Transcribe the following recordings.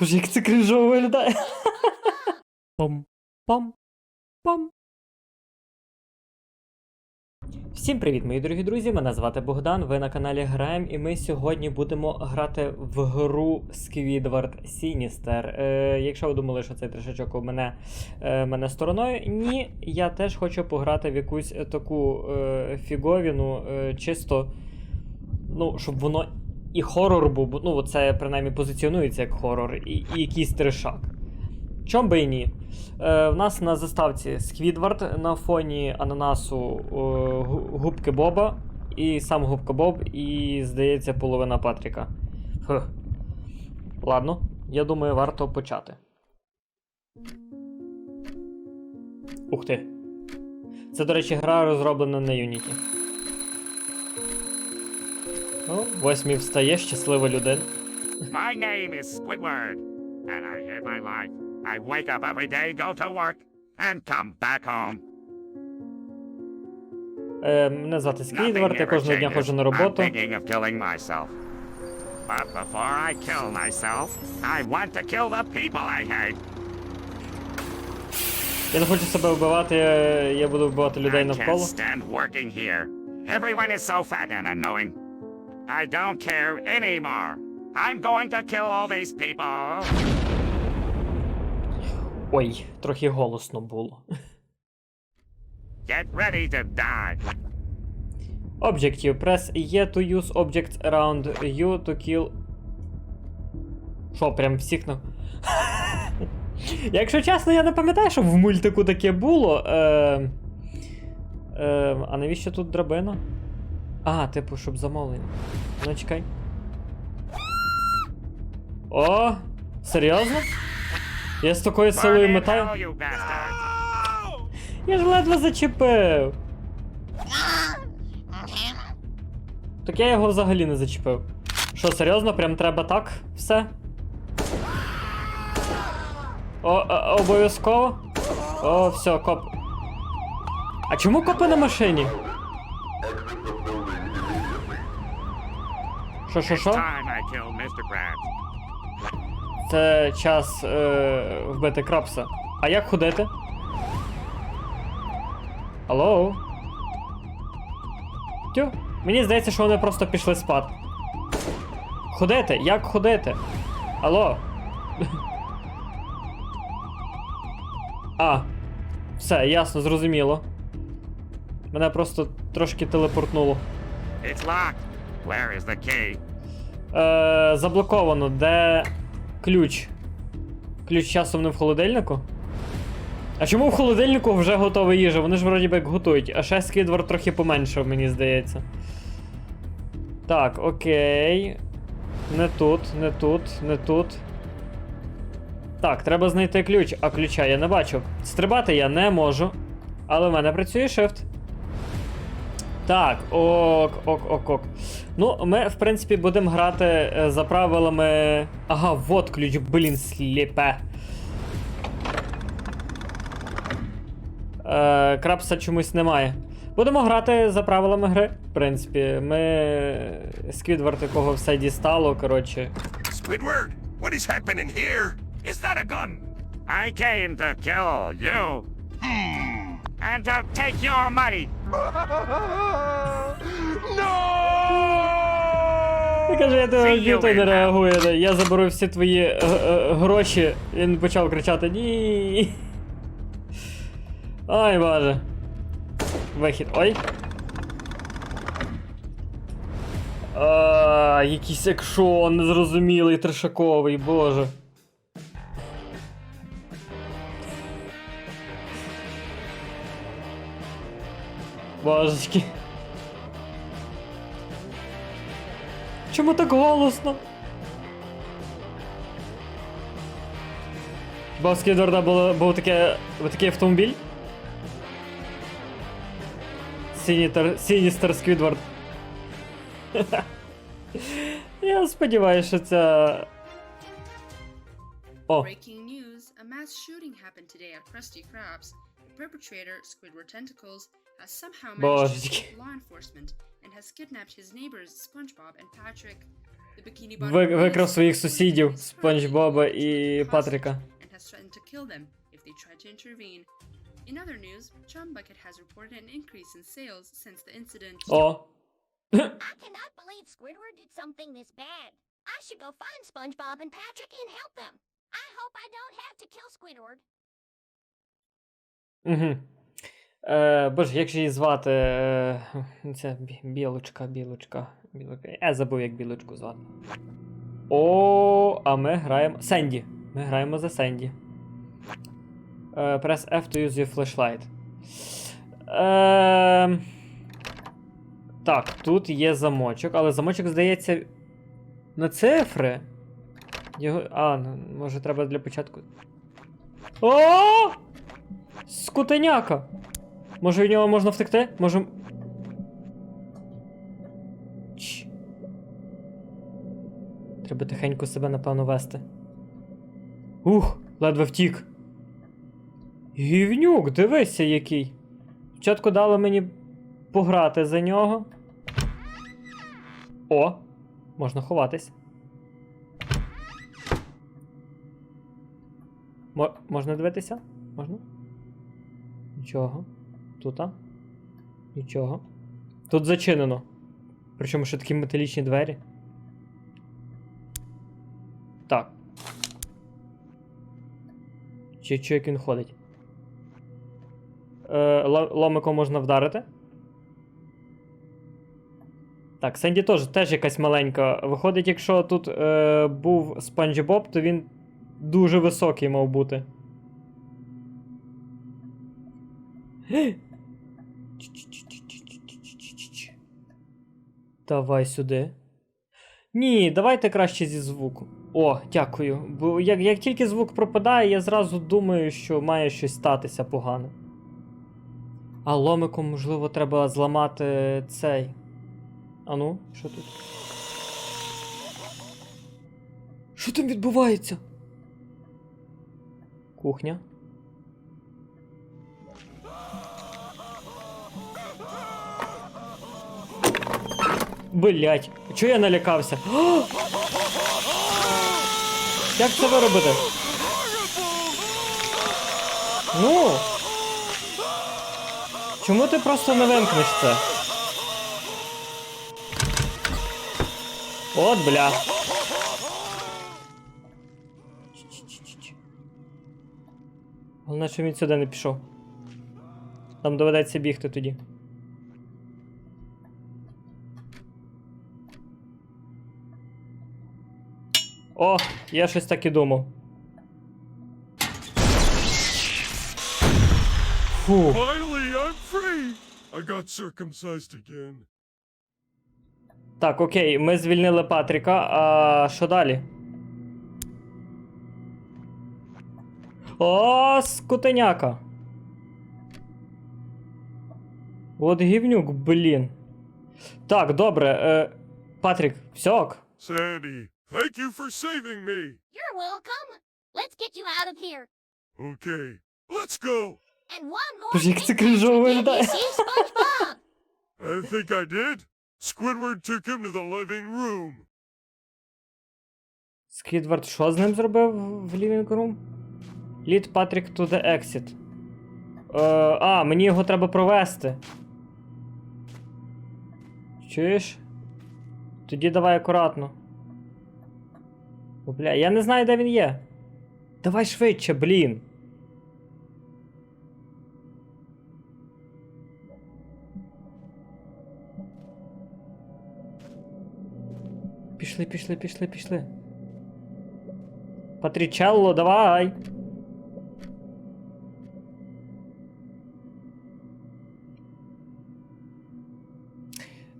Боже, як це кринжово виглядає. Пам, пам. Всім привіт, мої дорогі друзі! Мене звати Богдан. Ви на каналі Граєм, і ми сьогодні будемо грати в гру Squidward Sinister. Е, якщо ви думали, що цей трешечок у мене, е, мене стороною, ні, я теж хочу пограти в якусь таку е, фіговіну, е, чисто, ну, щоб воно і хорор був, ну, це принаймні позиціонується як хорор, і, і якийсь трешак. Чом би і ні. Е, в нас на заставці Сквідвард на фоні ананасу е, губки Боба, і сам губка Боб, і, здається, половина Патріка. Фух. Ладно, я думаю, варто почати. Ух ти. Це, до речі, гра розроблена на Unity. Ну, восьмій встає, щаслива людина. My name is Squidward, and I live my life. I wake up every day, go to work, and come back home. Е, мене звати Сквідвард, я кожного дня ходжу на I'm роботу. thinking of killing myself. But before I kill myself, I want to kill the people I hate. Я не хочу себе вбивати, я, я буду вбивати людей I can't навколо. stand working here. Everyone is so fat and annoying. I don't care anymore. I'm going to kill all these people. Ой, трохи голосно було. Get ready to die. Objective. Press E to use objects around you to kill. Що, прям всіх на. Якщо чесно, я не пам'ятаю, щоб в мультику таке було. Е... Е... А навіщо тут драбина? А, типу, щоб замовлення. Ну, чекай. О! Серйозно? Я з такою силою метаю. Я ж ледве зачепив. Так я його взагалі не зачепив. Що, серйозно, прям треба так все? О, о, обов'язково? О, все, коп. А чому копи на машині? Що, що. Це час е, вбити крапса. А як ходити? Алло? Тю, мені здається, що вони просто пішли спати. Ходити? Як ходити? Алло? А, все, ясно, зрозуміло. Мене просто трошки телепортнуло. It's locked. Where is the key? Е, заблоковано. Де ключ? Ключ часом не в холодильнику? А чому в холодильнику вже готова їжа? Вони ж вроді би готують. А ще Сквідвард трохи поменшав, мені здається. Так, окей. Не тут, не тут, не тут. Так, треба знайти ключ, а ключа я не бачу. Стрибати я не можу. Але в мене працює shift. Так, ок, ок, ок, ок. Ну, ми, в принципі, будемо грати е, за правилами. Ага, вот ключ, блін, сліпе. Е, крапса чомусь немає. Будемо грати за правилами гри. В принципі, ми. Сквідвард, якого все дістало, коротше. Squidward, what is happening here? Is that a gun? I came to kill you. And to take your money. Я кажу, я тебе See той не in реагує. Я заберу всі твої е, е, гроші. Він почав кричати ні. Ой, боже. Вихід. Ой. А, якийсь екшон незрозумілий, трешаковий, боже. Божечки. Чому так голосно? Бо в Скідварда було, був таке, був такий автомобіль. Сінітер, Сіністер Сквідвард. Я сподіваюся, що це. О, Breaking news a mass shooting happened today at Krusty Krabs. The perpetrator, Squidward Tentacles, has somehow managed to Божечки. escape law enforcement and has kidnapped his neighbors, SpongeBob and Patrick. The Bikini Bottom Ви, Boy викрав is своїх reportedly сусідів surprised Спанч Боба when і he was Патрика. hostage and has threatened to kill them if they try to intervene. In other news, Chum Bucket has reported an increase in sales since the incident. О! I cannot believe Squidward did something this bad. I should go find SpongeBob and Patrick and help them. I hope I don't have to kill Squidward. Угу. Е, боже, як же її звати? Е, це білочка, білочка, білочка. Я забув, як білочку звати. О, а ми граємо. Сенді. Ми граємо за Сенді. Е, press F to use your flashlight. Е, так, тут є замочок, але замочок, здається, на цифри. Його. А, ну, може треба для початку. О! Скутеняка! Може від нього можна втекти? Може. Чш. Треба тихенько себе, напевно, вести. Ух, ледве втік. Гівнюк, дивися який. Спочатку дали мені пограти за нього. О! Можна ховатись. Мо- можна дивитися? Можна? Нічого. Тута? Нічого. Тут зачинено. Причому ще такі металічні двері. Так. Чи чи як він ходить? Е, ломиком можна вдарити. Так, Сенді теж, теж якась маленька. Виходить, якщо тут е, був Спанч Боб, то він дуже високий мав бути. Давай сюди. Ні, давайте краще зі звуку. О, дякую. Бо як, як тільки звук пропадає, я зразу думаю, що має щось статися погане. А ломиком, можливо, треба зламати цей. Ану, що тут? Що там відбувається? Кухня. Блять, чого я налякався? Як це ви робите? Ну. Чому ти просто не вимкнеш це? От бля. Головне, що він сюди не пішов. Там доведеться бігти тоді. О, я щось так і думав. Фу. Finally, I'm free. I got circumcised again. Так, окей, ми звільнили Патріка. А що далі? О, скотеняка. От гівнюк, блін. Так, добре. Е, Патрік, все ок. Sandy, thank you for saving me. You're welcome. Let's get you out of here. Okay, let's go. And one more Боже, як thing, це крінжово Patrick, did you see SpongeBob? I think I did. Squidward took him to the living room. Сквідвард що з ним зробив в Living Room? Lead Patrick to the exit. Е, а, мені його треба провести. Чуєш? Тоді давай акуратно. О, бля, я не знаю, де він є. Давай швидше, блін. Пішли, пішли, пішли, пішли. Патрічелло, давай.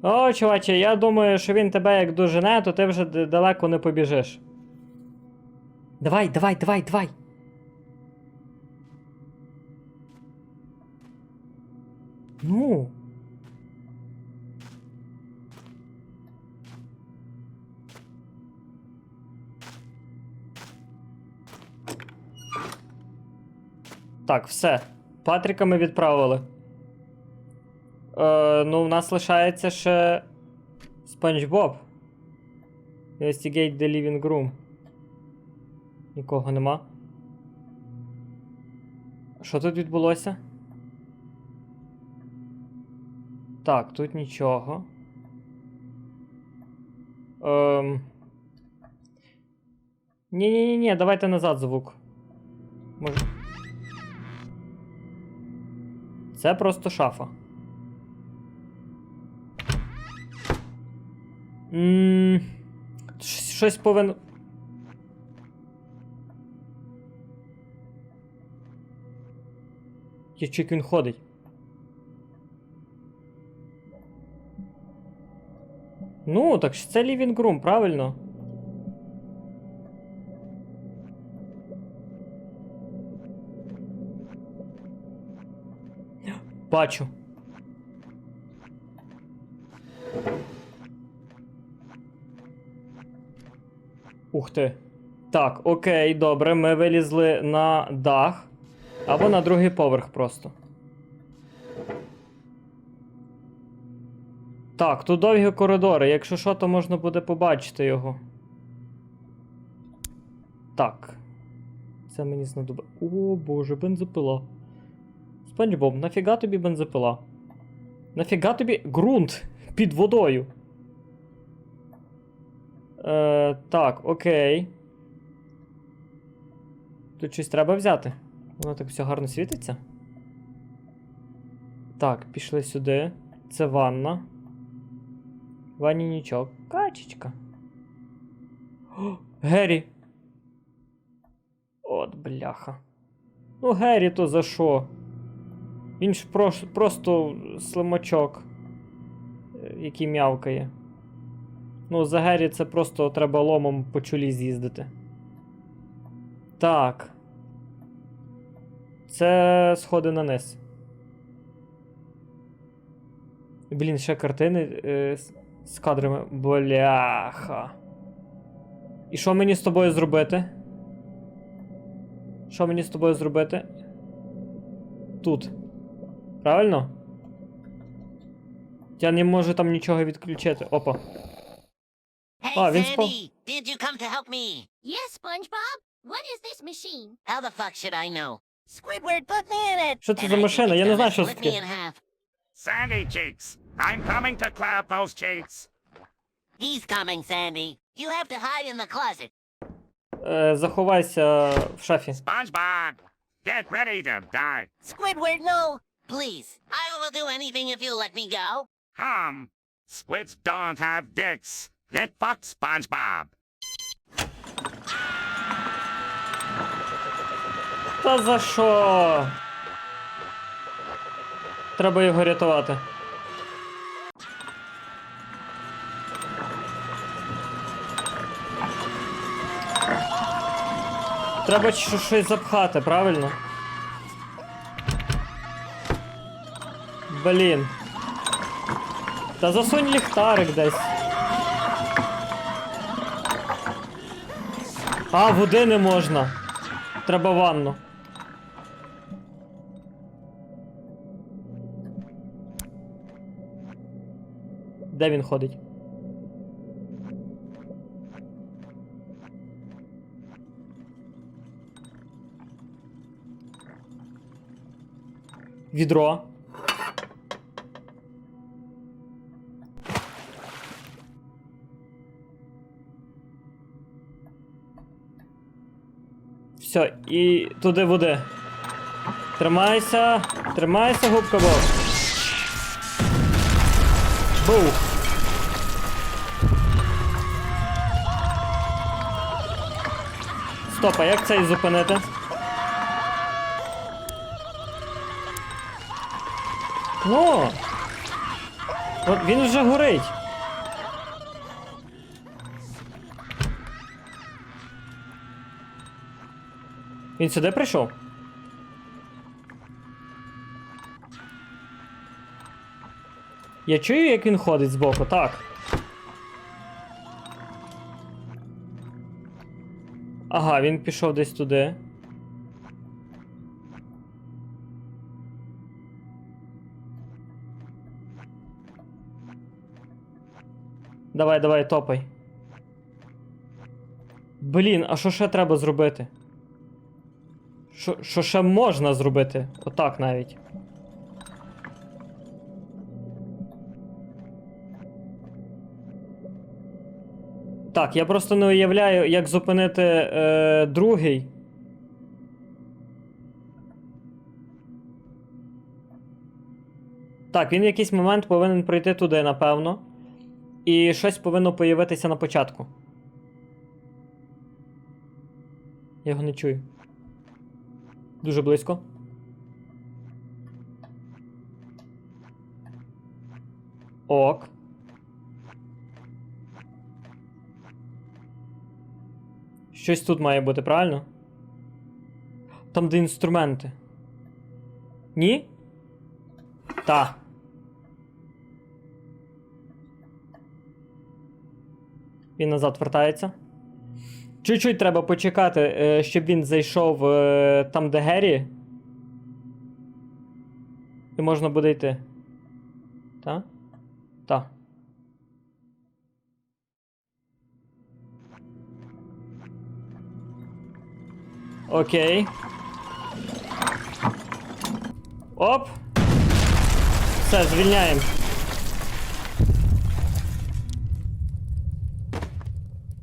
О, чуваче, я думаю, що він тебе як дожене, то ти вже далеко не побіжиш. Давай, давай, давай, давай. Ну. Так, все. Патріка ми відправили. Е, ну, в нас лишається ще. Спанч Боб. Investigate the living room. Нікого нема. Що тут відбулося? Так, тут нічого. Ем... Ні-ні-ні, давайте назад звук. Може. Це просто шафа. Ммм. Щось повинно. Я чик він ходить. Ну, так ж це living room, правильно? Бачу. Ух ти. Так, окей, добре, ми вилізли на дах. Або на другий поверх просто. Так, тут довгі коридори. Якщо що, то можна буде побачити його. Так. Це мені знадобиться. О боже, бензопила. Спанч Боб, нафіга тобі бензопила? Нафіга тобі ґрунт під водою? Е, так, окей. Тут щось треба взяти. Воно так все гарно світиться. Так, пішли сюди. Це ванна. В Ванні нічого. Качечка. О, Геррі. От, бляха. Ну, Геррі то за що? Він ж прош- просто слимачок, е, який м'явкає. Ну, за Геррі це просто треба ломом по чолі з'їздити. Так. Це сходи на низ. Блін, ще картини е, з, з кадрами. Бляха. І що мені з тобою зробити? Що мені з тобою зробити? Тут. Правильно? Я не можу там нічого відключити. Опа. Hey, Oh, Vince Paul. Did you come to help me? Yes, SpongeBob? What is this machine? How the fuck should I know? Squidward put me in it. Що це and за I think машина? it's Я не gonna знаю, що це split me таке. in half. Sandy cheeks. I'm coming to clear up those cheeks. He's coming, Sandy. You have to hide in the closet. Е, заховайся в шафі. SpongeBob, get ready to die. Squidward, no. Please, I will do anything if you let me go. Hum. Squids don't have dicks. Get fucked, SpongeBob. Та за що? Треба його рятувати. Треба щось запхати, правильно? Блін. Та засунь ліхтарик десь. А, води не можна. Треба ванну. Де він ходить? Відро. Все, і туди води. Тримайся, тримайся, губка Боб. Бух. Стоп, а як цей зупинити? Ну. От він вже горить. Він сюди прийшов? Я чую, як він ходить збоку, так. Ага, він пішов десь туди. Давай, давай, топай. Блін, а що ще треба зробити? Що, ще можна зробити? Отак навіть. Так, я просто не уявляю, як зупинити е, другий. Так, він в якийсь момент повинен пройти туди, напевно. І щось повинно появитися на початку. Я його не чую. Дуже близько. Ок. Щось тут має бути, правильно? Там, де інструменти. Ні? Та. Він назад вертається. Чуть-чуть треба почекати, е, щоб він зайшов е, там, де Геррі. І можна буде йти. Та? Та. Окей. Оп. Все, звільняємо.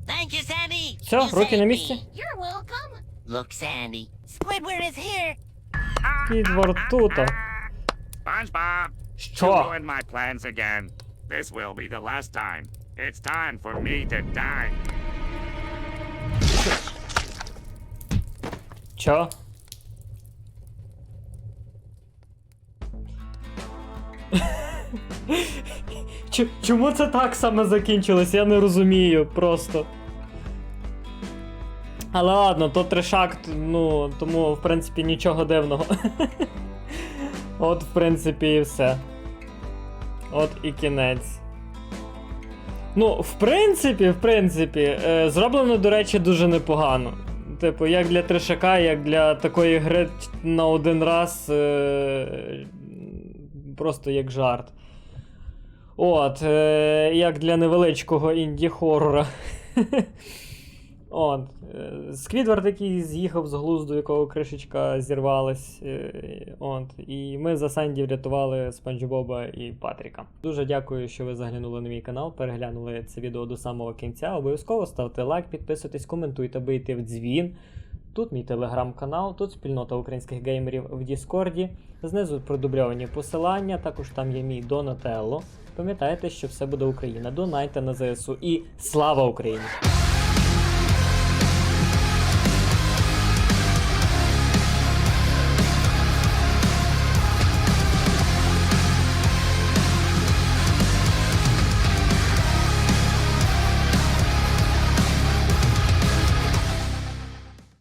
Thank you, Sandy. Все, You руки на saved місці. me. You're welcome. Look, Sandy. Squidward is here. Сквідвард тута. SpongeBob, you Що? ruined my plans again. This will be the last time. It's time for me to die. Чо? Чо- Чому це так саме закінчилось? Я не розумію просто. Але ладно, то трешак, ну, тому, в принципі, нічого дивного. От, в принципі, і все. От і кінець. Ну, в принципі, в принципі, е, зроблено, до речі, дуже непогано. Типу, як для трешака, як для такої гри на один раз. Е, просто як жарт. От, е, як для невеличкого інді-хоррора. От. е, Сквідвард, який з'їхав з глузду, якого кришечка зірвалась. е, От. І ми за Санді врятували Спанч Боба і Патріка. Дуже дякую, що ви заглянули на мій канал, переглянули це відео до самого кінця. Обов'язково ставте лайк, підписуйтесь, коментуйте, бийте в дзвін. Тут мій телеграм-канал, тут спільнота українських геймерів в Діскорді. Знизу продубльовані посилання, також там є мій Донателло. Пам'ятайте, що все буде Україна. Донайте на ЗСУ і слава Україні!